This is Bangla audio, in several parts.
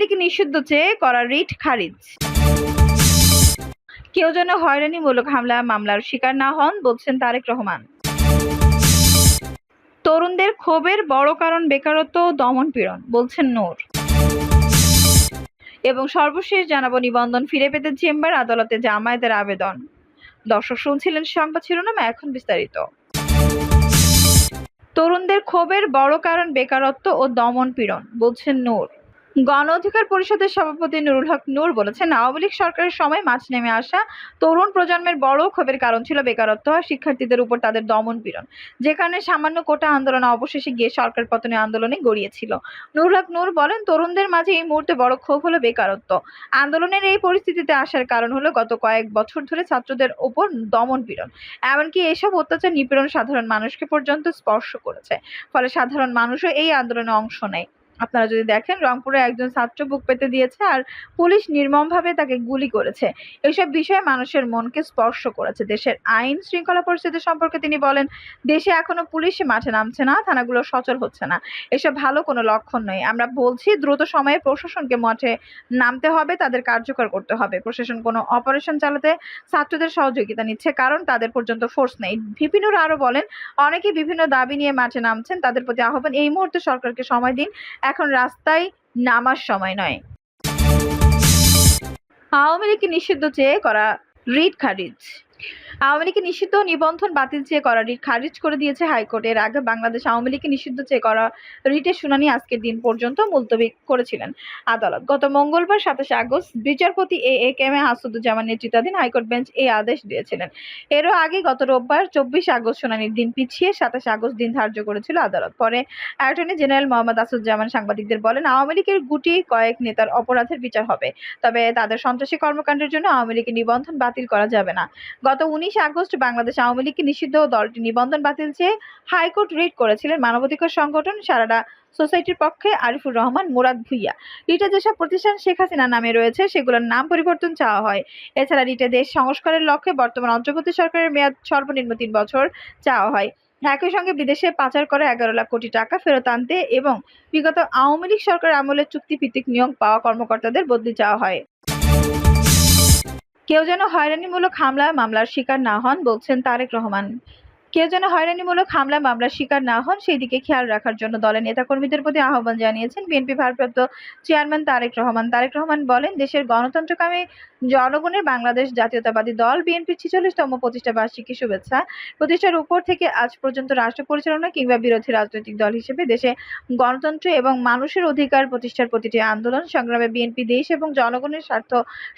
লীগ নিষিদ্ধ চেয়ে করা রিট খারিজ। কেউ যেন হয়রানিমূলক হামলা, মামলার শিকার না হন, বলছেন তারেক রহমান। তরুণদের ক্ষোভের বড় কারণ বেকারত্ব ও দমনপীড়ন, বলছেন নূর। এবং সর্বশেষ জানাব নিবন্ধন ফিরে পেতে চেম্বার আদালতে জামায়াতের আবেদন। দর্শক শুনছিলেন সংবাদ শিরোনাম, এখন বিস্তারিত। তরুণদের ক্ষোভের বড় কারণ বেকারত্ব ও দমন পীড়ন বলছেন নূর। গণ অধিকার পরিষদের সভাপতি নুরুল হক নূর বলেছেন, আওয়ামী লীগ সরকারের সময় মাছ নেমে আসা তরুণ প্রজন্মের বড় ক্ষোভের কারণ ছিল বেকারত্ব আর শিক্ষার্থীদের উপর তাদের দমন পীড়ন, যেখানে সামান্য কোটা আন্দোলন অবশেষে গিয়ে সরকার পতনে আন্দোলনে গড়িয়েছিল। নুরুল হক নূর বলেন, তরুণদের মাঝে এই মুহূর্তে বড় ক্ষোভ হলো বেকারত্ব। আন্দোলনের এই পরিস্থিতিতে আসার কারণ হলো গত কয়েক বছর ধরে ছাত্রদের ওপর দমন পীড়ন, এমনকি এসব অত্যাচার নিপীড়ন সাধারণ মানুষকে পর্যন্ত স্পর্শ করেছে, ফলে সাধারণ মানুষও এই আন্দোলনে অংশ নেয়। আপনারা যদি দেখেন রংপুরে একজন ছাত্র বুক পেতে দিয়েছে আর পুলিশ নির্মমভাবে তাকে গুলি করেছে। এইসব বিষয়ে মানুষের মনকে স্পর্শ করেছে। দেশের আইন শৃঙ্খলা পরিস্থিতি সম্পর্কে তিনি বলেন, দেশে এখনও পুলিশ মাঠে নামছে না, থানাগুলো সচল হচ্ছে না। এসব ভালো কোনো লক্ষণ নয়। আমরা বলছি, দ্রুত সময়ে প্রশাসনকে মাঠে নামতে হবে, তাদের কার্যকর করতে হবে। প্রশাসন কোনো অপারেশন চালাতে ছাত্রদের সহযোগিতা নিচ্ছে, কারণ তাদের পর্যন্ত ফোর্স নেই। ভিপিনুর আরও বলেন অনেকে বিভিন্ন দাবি নিয়ে মাঠে নামছেন, তাদের প্রতি আহ্বান, এই মুহূর্তে সরকারকে সময় দিন। এখন রাস্তায় নামার সময় নয়। আওয়ামী লীগকে নিষিদ্ধ চেয়ে করা রিট খারিজ। আওয়ামী লীগকে নিষিদ্ধ নিবন্ধন বাতিল চেয়ে করা রিট খারিজ করে দিয়েছে হাইকোর্ট। আগে বাংলাদেশ আওয়ামী লীগকে নিষিদ্ধ চেয়ে করা রিটের শুনানি আজকের দিন পর্যন্ত মুলতবি করেছিলেন আদালত। গত মঙ্গলবার সাতাশে আগস্ট বিচারপতি এ এ কে এম হাসুদুজ্জামান নেতৃত্বাধীন হাইকোর্ট বেঞ্চ এই আদেশ দিয়েছিলেন। এরও আগে গত রোববার চব্বিশ আগস্ট শুনানির দিন পিছিয়ে সাতাশে আগস্ট দিন ধার্য করেছিল আদালত। পরে অ্যাটর্নি জেনারেল মোহাম্মদ আসুজ্জামান সাংবাদিকদের বলেন, আওয়ামী লীগের গুটি কয়েক নেতার অপরাধের বিচার হবে, তবে তাদের সন্ত্রাসী কর্মকাণ্ডের জন্য আওয়ামী লীগের নিবন্ধন বাতিল করা যাবে না। গত উনিশ আগস্ট বাংলাদেশ আওয়ামী লীগকে নিষিদ্ধ দলটি নিবন্ধন বাতিল চেয়ে হাইকোর্ট রিট করেছিলেন মানবাধিকার সংগঠন সারাডা সোসাইটির পক্ষে আরিফুর রহমান, মুরাদ ভুইয়া। রিটে যেসব প্রতিষ্ঠান শেখ হাসিনা নামে রয়েছে, সেগুলোর নাম পরিবর্তন চাওয়া হয়। এছাড়া রিটে দেশ সংস্কারের লক্ষ্যে বর্তমান অন্তর্বর্তী সরকারের মেয়াদ সর্বনিম্ন তিন বছর চাওয়া হয়। একই সঙ্গে বিদেশে পাচার করা এগারো লাখ কোটি টাকা ফেরত আনতে এবং বিগত আওয়ামী লীগ সরকার আমলে চুক্তিভিত্তিক নিয়োগ পাওয়া কর্মকর্তাদের বদলি চাওয়া হয়। কেউ যেন হয়রানিমূলক হামলা, মামলার শিকার না হন, বলছেন তারেক রহমান। কেউ যেন হয়রানিমূলক হামলা, মামলার শিকার না হন সেই দিকে খেয়াল রাখার জন্য দলের নেতাকর্মীদের প্রতি আহ্বান জানিয়েছেন বিএনপি ভারপ্রাপ্ত চেয়ারম্যান তারেক রহমান। তারেক রহমান বলেন, দেশের গণতন্ত্রকামী জনগণের বাংলাদেশ জাতীয়তাবাদী দল, বিএনপির ছিচল্লিশতম প্রতিষ্ঠা বার্ষিকী শুভেচ্ছা। প্রতিষ্ঠার উপর থেকে আজ পর্যন্ত রাষ্ট্র পরিচালনা কিংবা বিরোধী রাজনৈতিক দল হিসেবে দেশে গণতন্ত্র এবং মানুষের অধিকার প্রতিষ্ঠার প্রতিটি আন্দোলন সংগ্রামে বিএনপি দেশ এবং জনগণের স্বার্থ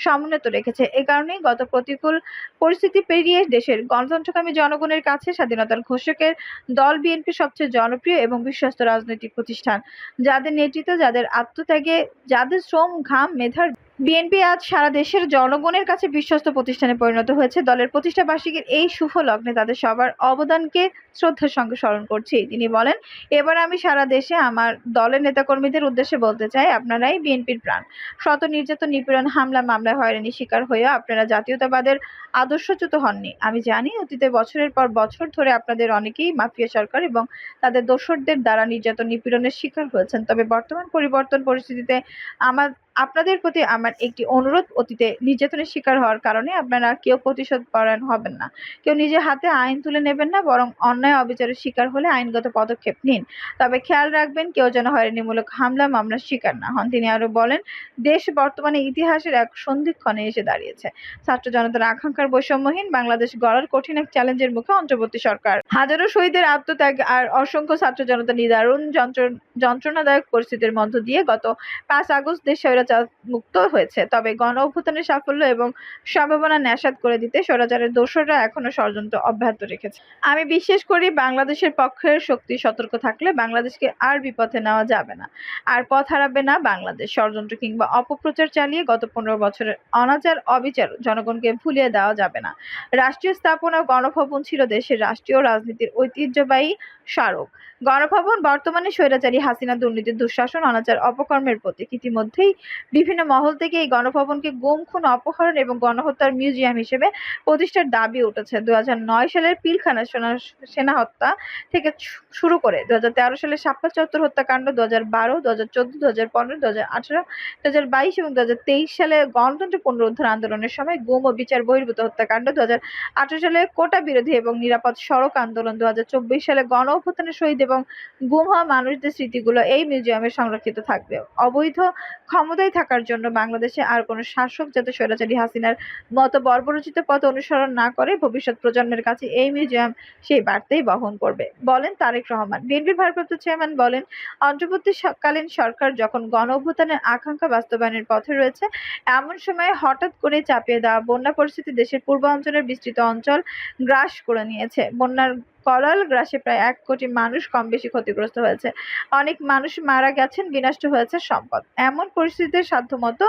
সমুন্নত রেখেছে। এ কারণেই গত প্রতিকূল পরিস্থিতি পেরিয়ে দেশের গণতন্ত্রকামী জনগণের কাছে স্বাধীনতার ঘোষকের দল বিএনপি সবচেয়ে জনপ্রিয় এবং বিশ্বস্ত রাজনৈতিক প্রতিষ্ঠান। যাদের নেতৃত্ব, যাদের আত্মত্যাগে, যাদের শ্রম ঘাম, মেধার বিএনপি আজ সারা দেশের জনগণের কাছে বিশ্বস্ত প্রতিষ্ঠানে পরিণত হয়েছে। দলের প্রতিষ্ঠা বার্ষিকীর এই শুভ লগ্নে তাদের সবার অবদানকে শ্রদ্ধার সঙ্গে স্মরণ করছি। তিনি বলেন, এবার আমি সারা দেশে আমার দলের নেতাকর্মীদের উদ্দেশ্যে বলতে চাই, আপনারাই বিএনপির প্রাণ। শত নির্যাতন, নিপীড়ন, হামলা মামলায় হয়রানি শিকার হয়েও আপনারা জাতীয়তাবাদের আদর্শচ্যুত হননি। আমি জানি, অতীতে বছরের পর বছর ধরে আপনাদের অনেকেই মাফিয়া সরকার এবং তাদের দোসরদের দ্বারা নির্যাতন, নিপীড়নের শিকার হয়েছেন। তবে বর্তমান পরিবর্তন পরিস্থিতিতে আমার আপনাদের প্রতি আমার একটি অনুরোধ, অতীতে নির্যাতনের শিকার হওয়ার কারণে আপনারা কেউ প্রতিশোধ পরায়ণ হবেন না। কেউ নিজের হাতে আইন তুলে নেবেন না, বরং অন্যায় অবিচারের শিকার হলে আইনগত পদক্ষেপ নিন। তবে খেয়াল রাখবেন, কেউ যেন হয়রানিমূলক হামলা, মামলার শিকার না হন। তিনি আরও বলেন, দেশ বর্তমানে ইতিহাসের এক সন্ধিক্ষণে এসে দাঁড়িয়েছে। ছাত্র জনতার আকাঙ্ক্ষার বৈষম্যহীন বাংলাদেশ গড়ার কঠিন এক চ্যালেঞ্জের মুখে অন্তর্বর্তী সরকার। হাজারো শহীদের আত্মত্যাগ আর অসংখ্য ছাত্র জনতা নিদারুণ যন্ত্র যন্ত্রণাদায়ক পরিস্থিতির মধ্য দিয়ে গত পাঁচ আগস্ট দেশ স্বৈরাচার মুক্ত হয়েছে। তবে গণ অভ্যুত্থানের সাফল্য এবং সম্ভাবনা ন্যাসাত করে দিতে স্বৈরাচারের দোসররা এখনও ষড়যন্ত্র অব্যাহত রেখেছে। আমি বিশ্বাস করি বাংলাদেশের পক্ষের শক্তি সতর্ক থাকলে বাংলাদেশকে আর বিপথে নেওয়া যাবে না। আর পথ হারাবে না বাংলাদেশ। ষড়যন্ত্র কিংবা অপপ্রচার চালিয়ে গত পনেরো বছরের অনাচার, অবিচার জনগণকে ভুলিয়ে দেওয়া যাবে না। রাষ্ট্রীয় স্থাপনা গণভবন ছিল দেশের রাষ্ট্রীয় রাজনীতির ঐতিহ্যবাহী স্মারক। গণভবন বর্তমানে স্বৈরাচারী হাসিনা দুর্নীতির দুঃশাসন, অনাচার, অপকর্মের প্রতীক। ইতিমধ্যেই বিভিন্ন মহল থেকে এই গণভবনকে গুম খুন অপহরণ এবং গণহত্যার মিউজিয়াম হিসেবে প্রতিষ্ঠার দাবি উঠেছে দু হাজার নয় সালের পিলখানা সেনা হত্যা থেকে শুরু করে দু হাজার সালের সাপ্পা চত্বর হত্যাকাণ্ড দু হাজার বারো দু হাজার চোদ্দ দু হাজার পনেরো দু হাজার আঠারো দু হাজার বাইশ এবং দু হাজার তেইশ সালে গণতন্ত্র পুনরুদ্ধার আন্দোলনের সময় গুম ও বিচার বহির্ভূত হত্যাকাণ্ড দু হাজার আঠারো সালে কোটা বিরোধী এবং নিরাপদ সড়ক আন্দোলন দু হাজার চব্বিশ সালে গণ অভ্যুত্থানের শহীদ এবং গুম হওয়া মানুষদের স্মৃতিগুলো এই মিউজিয়ামে সংরক্ষিত থাকবে অবৈধ ক্ষমতায় থাকার জন্য বাংলাদেশে আর কোনো শাসক যাতে স্বৈরাচারী হাসিনার মতো বর্বরচিত পথ অনুসরণ না করে ভবিষ্যৎ প্রজন্মের কাছে এই মিউজিয়াম সেই বার্তাই বহন করবে। বলেন তারেক রহমান। বিএনপির ভারপ্রাপ্ত চেয়ারম্যান বলেন, অন্তর্বর্তীকালীন সরকার যখন গণ অভ্যুত্থানের আকাঙ্ক্ষা বাস্তবায়নের পথে রয়েছে, এমন সময় হঠাৎ করে চাপিয়ে দেওয়া বন্যা পরিস্থিতি দেশের পূর্বাঞ্চলের বিস্তৃত অঞ্চল গ্রাস করে নিয়েছে। বন্যার করাল গ্রাসে প্রায় এক কোটি মানুষ কম বেশি ক্ষতিগ্রস্ত হয়েছে। অনেক মানুষ মারা গেছেন, বিনষ্ট হয়েছে সম্পদ। এমন পরিস্থিতিতে সাধ্যমতো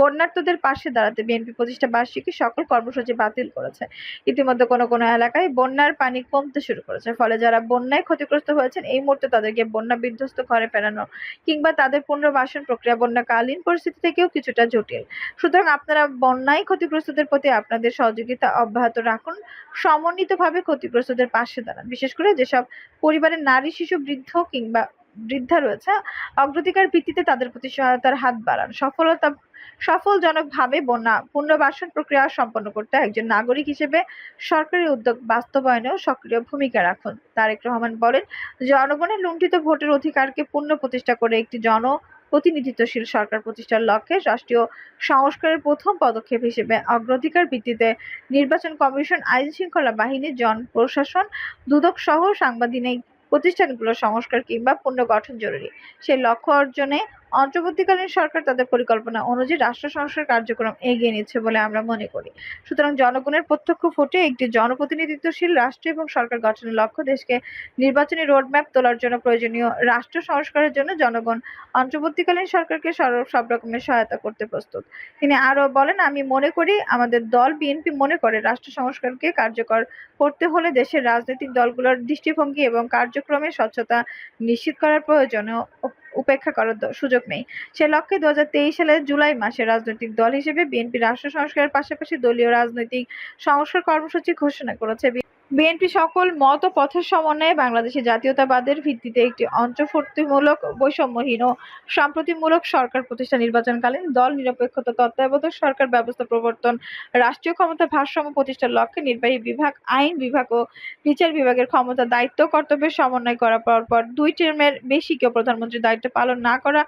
বন্যার্তদের পাশে দাঁড়াতে বিএনপি প্রতিষ্ঠা বার্ষিকী সকল কর্মসূচি বাতিল করেছে। ইতিমধ্যে কোনো কোনো এলাকায় বন্যার পানি কমতে শুরু করেছে, ফলে যারা বন্যায় ক্ষতিগ্রস্ত হয়েছেন, এই মুহূর্তে তাদেরকে বন্যা বিধ্বস্ত ঘরে ফেরানো কিংবা তাদের পুনর্বাসন প্রক্রিয়া বন্যাকালীন পরিস্থিতি থেকেও কিছুটা জটিল। সুতরাং আপনারা বন্যায় ক্ষতিগ্রস্তদের প্রতি আপনাদের সহযোগিতা অব্যাহত রাখুন, সমন্বিতভাবে ক্ষতিগ্রস্তদের পাশে দাঁড়ান। বিশেষ করে যেসব পরিবারের নারী, শিশু, বৃদ্ধ কিংবা বৃদ্ধা রয়েছে, অগ্রাধিকার ভিত্তিতে তাদের প্রতি সহায়তার হাত বাড়ান। সফলতা, সফলজনকভাবে বন্যা, পুনর্বাসন প্রক্রিয়া সম্পন্ন করতে একজন নাগরিক হিসেবে সরকারি উদ্যোগ বাস্তবায়নেও সক্রিয় ভূমিকা রাখুন। তারেক রহমান বলেন, জনগণের লুণ্ঠিত ভোটের অধিকারকে পুনঃ প্রতিষ্ঠা করে একটি জন প্রতিনিধিত্বশীল সরকার প্রতিষ্ঠার লক্ষ্যে রাষ্ট্রীয় সংস্কারের প্রথম পদক্ষেপ হিসেবে অগ্রাধিকার ভিত্তিতে নির্বাচন কমিশন, আইন শৃঙ্খলা বাহিনী জন প্রশাসন দুদক সহ সাংবিধানিক প্রতিষ্ঠানগুলো সংস্কার কিংবা পুনর্গঠন জরুরি। সেই লক্ষ্য অর্জনে অন্তর্বর্তীকালীন সরকার তাদের পরিকল্পনা অনুযায়ী রাষ্ট্র সংস্কার কার্যক্রম এগিয়ে নিচ্ছে বলে আমরা মনে করি। সুতরাং জনগণের প্রত্যক্ষ ভোটে একটি জনপ্রতিনিধিত্বশীল রাষ্ট্র এবং সরকার গঠনের লক্ষ্য দেশকে নির্বাচনী রোডম্যাপ তোলার জন্য প্রয়োজনীয় রাষ্ট্র সংস্কারের জন্য জনগণ অন্তর্বর্তীকালীন সরকারকে সর- সব রকমের সহায়তা করতে প্রস্তুত। তিনি আরও বলেন, আমি মনে করি আমাদের দল, বিএনপি মনে করে রাষ্ট্র সংস্কারকে কার্যকর করতে হলে দেশের রাজনৈতিক দলগুলোর দৃষ্টিভঙ্গি এবং কার্যক্রমের স্বচ্ছতা নিশ্চিত করার প্রয়োজনীয় উপেক্ষা করার সুযোগ নেই। সে লক্ষ্যে দু হাজার তেইশ সালের জুলাই মাসে রাজনৈতিক দল হিসেবে বিএনপি রাষ্ট্র সংস্কারের পাশাপাশি দলীয় রাজনৈতিক সংস্কার কর্মসূচি ঘোষণা করেছে। বিএনপি সকল মত ও পথের সমন্বয়ে বাংলাদেশে জাতীয়তাবাদের ভিত্তিতে একটি অন্তর্ভুক্তিমূলক, বৈষম্যহীন ও সম্প্রতিমূলক সরকার প্রতিষ্ঠা নির্বাচনকালীন দল নিরপেক্ষতা, তত্ত্বাবধায়ক সরকার ব্যবস্থা প্রবর্তন, রাষ্ট্রীয় ক্ষমতা ভারসাম্য প্রতিষ্ঠার লক্ষ্যে নির্বাহী বিভাগ, আইন বিভাগ ও বিচার বিভাগের ক্ষমতা, দায়িত্ব কর্তব্যের সমন্বয় করার পর পর দুই টার্মের বেশি কেউ প্রধানমন্ত্রীর দায়িত্ব পালন না করা,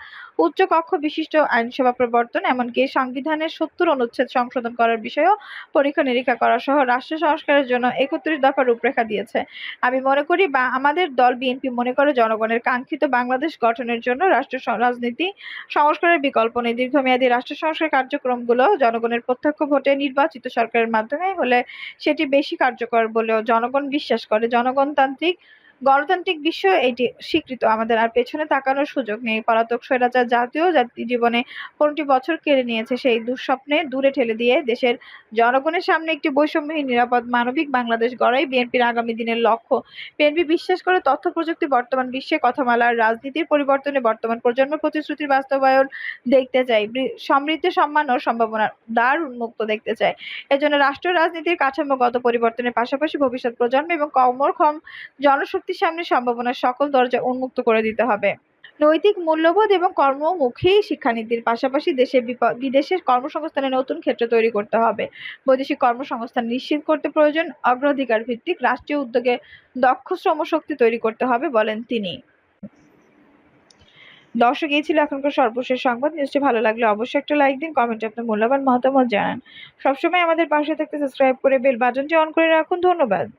উচ্চ কক্ষ বিশিষ্ট আইনসভা প্রবর্তন, এমনকি সংবিধানের সত্তর অনুচ্ছেদ সংশোধন করার বিষয়েও পরীক্ষা নিরীক্ষা করা সহ রাষ্ট্র সংস্কারের জন্য একত্রিশ দফা রূপরেখা দিয়েছে। আমি মনে করি বা আমাদের দল বিএনপি মনে করে জনগণের কাঙ্ক্ষিত বাংলাদেশ গঠনের জন্য রাষ্ট্র রাজনীতি সংস্কারের বিকল্প নেই। দীর্ঘমেয়াদী রাষ্ট্র সংস্কার কার্যক্রমগুলো জনগণের প্রত্যক্ষ ভোটে নির্বাচিত সরকারের মাধ্যমে হলে সেটি বেশি কার্যকর বলেও জনগণ বিশ্বাস করে। জনগণতান্ত্রিক গণতান্ত্রিক বিশ্ব এটি স্বীকৃত। আমাদের আর পেছনে তাকানোর সুযোগ নেই। পলাতক স্বৈরাচার জাতীয় জাতি জীবনে কোনটি বছর কেড়ে নিয়েছে সেই দুঃস্বপ্নে দূরে ঠেলে দিয়ে দেশের জনগণের সামনে একটি বৈষম্যহীন, নিরাপদ, মানবিক বাংলাদেশ গড়াই বিএনপির আগামী দিনের লক্ষ্য। বিএনপি বিশ্বাস করে তথ্য প্রযুক্তি বর্তমান বিশ্বে কথামালার রাজনীতির পরিবর্তনে বর্তমান প্রজন্ম প্রতিশ্রুতির বাস্তবায়ন দেখতে চাই সমৃদ্ধ সম্মান ও সম্ভাবনার দ্বার উন্মুক্ত দেখতে চাই এজন্য রাষ্ট্র রাজনীতির কাঠামোগত পরিবর্তনের পাশাপাশি ভবিষ্যৎ প্রজন্ম এবং কর্মক্ষম জনশক্তির সামনে সম্ভাবনার সকল দরজা উন্মুক্ত করে দিতে হবে। নৈতিক মূল্যবোধ এবং কর্মমুখী শিক্ষানীতির পাশাপাশি দেশে বিপ- বিদেশের কর্মসংস্থানের নতুন ক্ষেত্র তৈরি করতে হবে। বৈদেশিক কর্মসংস্থান নিশ্চিত করতে প্রয়োজন, অগ্রাধিকার ভিত্তিক রাষ্ট্রীয় উদ্যোগে দক্ষ শ্রমশক্তি তৈরি করতে হবে বলেন তিনি। দর্শক, এই ছিল এখনকার সর্বশেষ সংবাদ। নিউজটি ভালো লাগলে অবশ্যই একটা লাইক দিন, কমেন্টে আপনার মূল্যবান মতামত জানান। সবসময় আমাদের পাশে থাকতে সাবস্ক্রাইব করে বেল বাটনটি অন করে রাখুন। ধন্যবাদ।